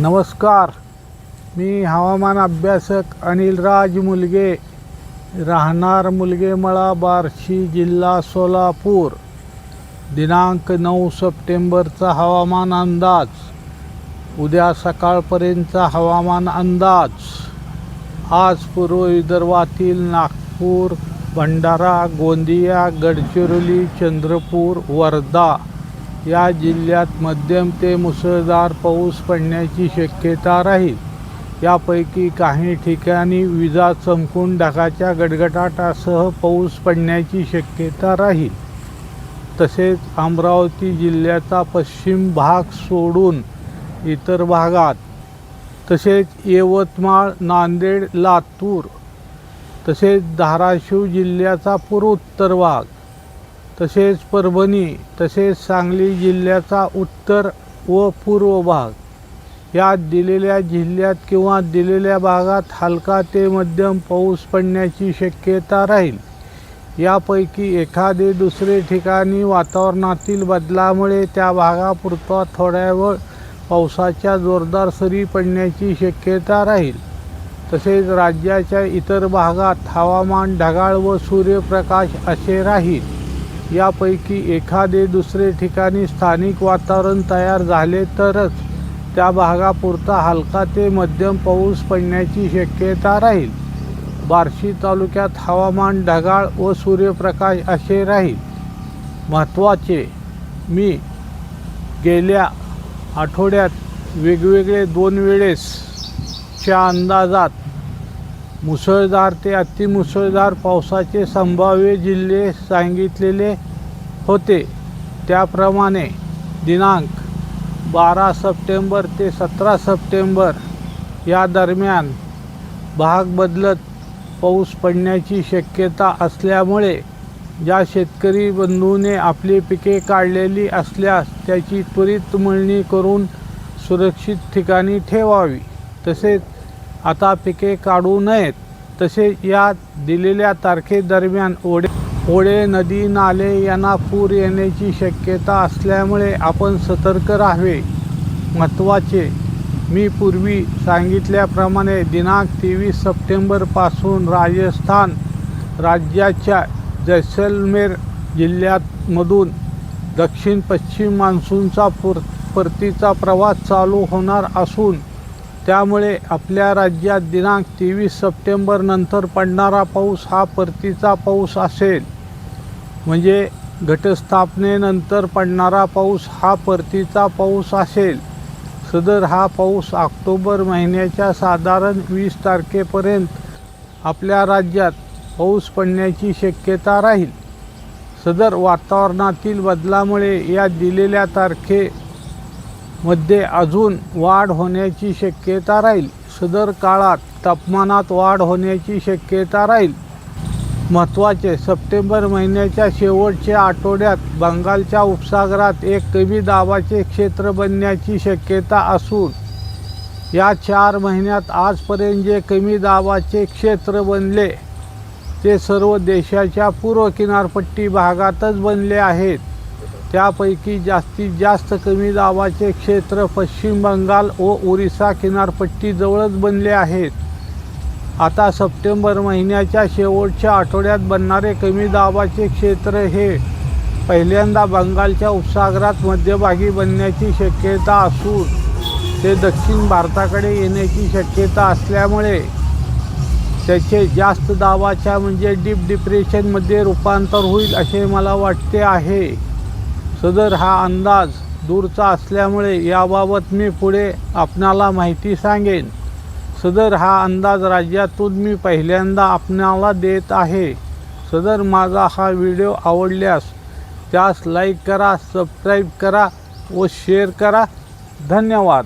नमस्कार. मी हवामान अभ्यासक अनिल राज मुलगे. राहणार मुलगेमळा बार्शी जिल्हा सोलापूर. दिनांक नऊ सप्टेंबरचा हवामान अंदाज. उद्या सकाळपर्यंतचा हवामान अंदाज. आज पूर्व विदर्भातील नागपूर भंडारा गोंदिया गडचिरोली चंद्रपूर वर्धा. या जिल्ह्यात मध्यम ते मुसळधार पाऊस पडण्याची शक्यता राहील. यापैकी काही ठिकाणी विजा चमकून ढगाच्या गडगडाटासह पाऊस पडण्याची शक्यता राहील. तसेच अमरावती जिल्ह्याचा पश्चिम भाग सोडून इतर भागात तसेच यवतमाळ नांदेड लातूर तसेच धाराशिव जिल्ह्याचा पूर्वोत्तर भाग तसेच परभणी तसेच सांगली जिल्ह्याचा उत्तर व पूर्व भाग. या दिलेल्या जिल्ह्यात किंवा दिलेल्या भागात हलका ते मध्यम पाऊस पडण्याची शक्यता राहील. यापैकी एखादे दुसरे ठिकाणी वातावरणातील बदलामुळे त्या भागापुरता थोड्या वेळ पावसाच्या जोरदार सरी पडण्याची शक्यता राहील. तसेच राज्याच्या इतर भागात हवामान ढगाळ व सूर्यप्रकाश असे राहील. यापैकी एखादे दुसरे ठिकाणी स्थानिक वातावरण तयार झाले तरच त्या भागापुरता हलका ते मध्यम पाऊस पडण्याची शक्यता राहील. बार्शी तालुक्यात हवामान ढगाळ व सूर्यप्रकाश असे राहील. महत्त्वाचे मी गेल्या आठवड्यात वेगवेगळे दोन वेळेसच्या अंदाजात मुसळधार ते अतिमुसळधार पावसाचे संभाव्य जिल्हे सांगितलेले होते. त्याप्रमाणे दिनांक बारा सप्टेंबर ते सतरा सप्टेंबर या दरम्यान भाग बदलत पाऊस पडण्याची शक्यता असल्यामुळे ज्या शेतकरी बंधूने आपली पिके काढलेली असल्यास त्याची त्वरित मळणी करून सुरक्षित ठिकाणी ठेवावी. तसेच आता पिके काढू नयेत. तसे या दिलेल्या तारखेदरम्यान ओढे ओढे नदी नाले यांना पूर येण्याची शक्यता असल्यामुळे आपण सतर्क राहावे. महत्त्वाचे. मी पूर्वी सांगितल्याप्रमाणे दिनांक तेवीस सप्टेंबरपासून राजस्थान राज्याच्या जैसलमेर जिल्ह्यातमधून दक्षिण पश्चिम मान्सूनचा पुर परतीचा प्रवास चालू होणार असून त्यामुळे आपल्या राज्यात दिनांक तेवीस सप्टेंबर नंतर पडणारा पाऊस हा परतीचा पाऊस असेल. म्हणजे घटस्थापनेनंतर पडणारा पाऊस हा परतीचा पाऊस असेल. सदर हा पाऊस ऑक्टोबर महिन्याच्या साधारण वीस तारखेपर्यंत आपल्या राज्यात पाऊस पडण्याची शक्यता राहील. सदर वातावरणातील बदलामुळे या दिलेल्या तारखे मध्ये अजून वाढ होण्याची शक्यता राहील. सदर काळात तापमानात वाढ होण्याची शक्यता राहील. महत्त्वाचे सप्टेंबर महिन्याच्या शेवटच्या आठवड्यात बंगालच्या उपसागरात एक कमी दाबाचे क्षेत्र बनण्याची शक्यता असून या चार महिन्यात आजपर्यंत जे कमी दाबाचे क्षेत्र बनले ते सर्व देशाच्या पूर्व किनारपट्टी भागातच बनले आहेत. त्यापैकी जास्तीत जास्त कमी दाबाचे क्षेत्र पश्चिम बंगाल व ओरिसा किनारपट्टीजवळच बनले आहेत. आता सप्टेंबर महिन्याच्या शेवटच्या आठवड्यात बनणारे कमी दाबाचे क्षेत्र हे पहिल्यांदा बंगालच्या उपसागरात मध्यभागी बनण्याची शक्यता असून ते दक्षिण भारताकडे येण्याची शक्यता असल्यामुळे त्याचे जास्त दाबाच्या म्हणजे डीप डिप्रेशनमध्ये रूपांतर होईल असे मला वाटते आहे. सदर हा अंदाज दूरचा असल्यामुळे याबाबत मी पुढे आपणाला माहिती सांगेन. सदर हा अंदाज राज्यातून मी पहिल्यांदा आपणाला देत आहे. सदर माझा हा व्हिडिओ आवडल्यास त्यास लाईक करा सबस्क्राईब करा व शेअर करा. धन्यवाद.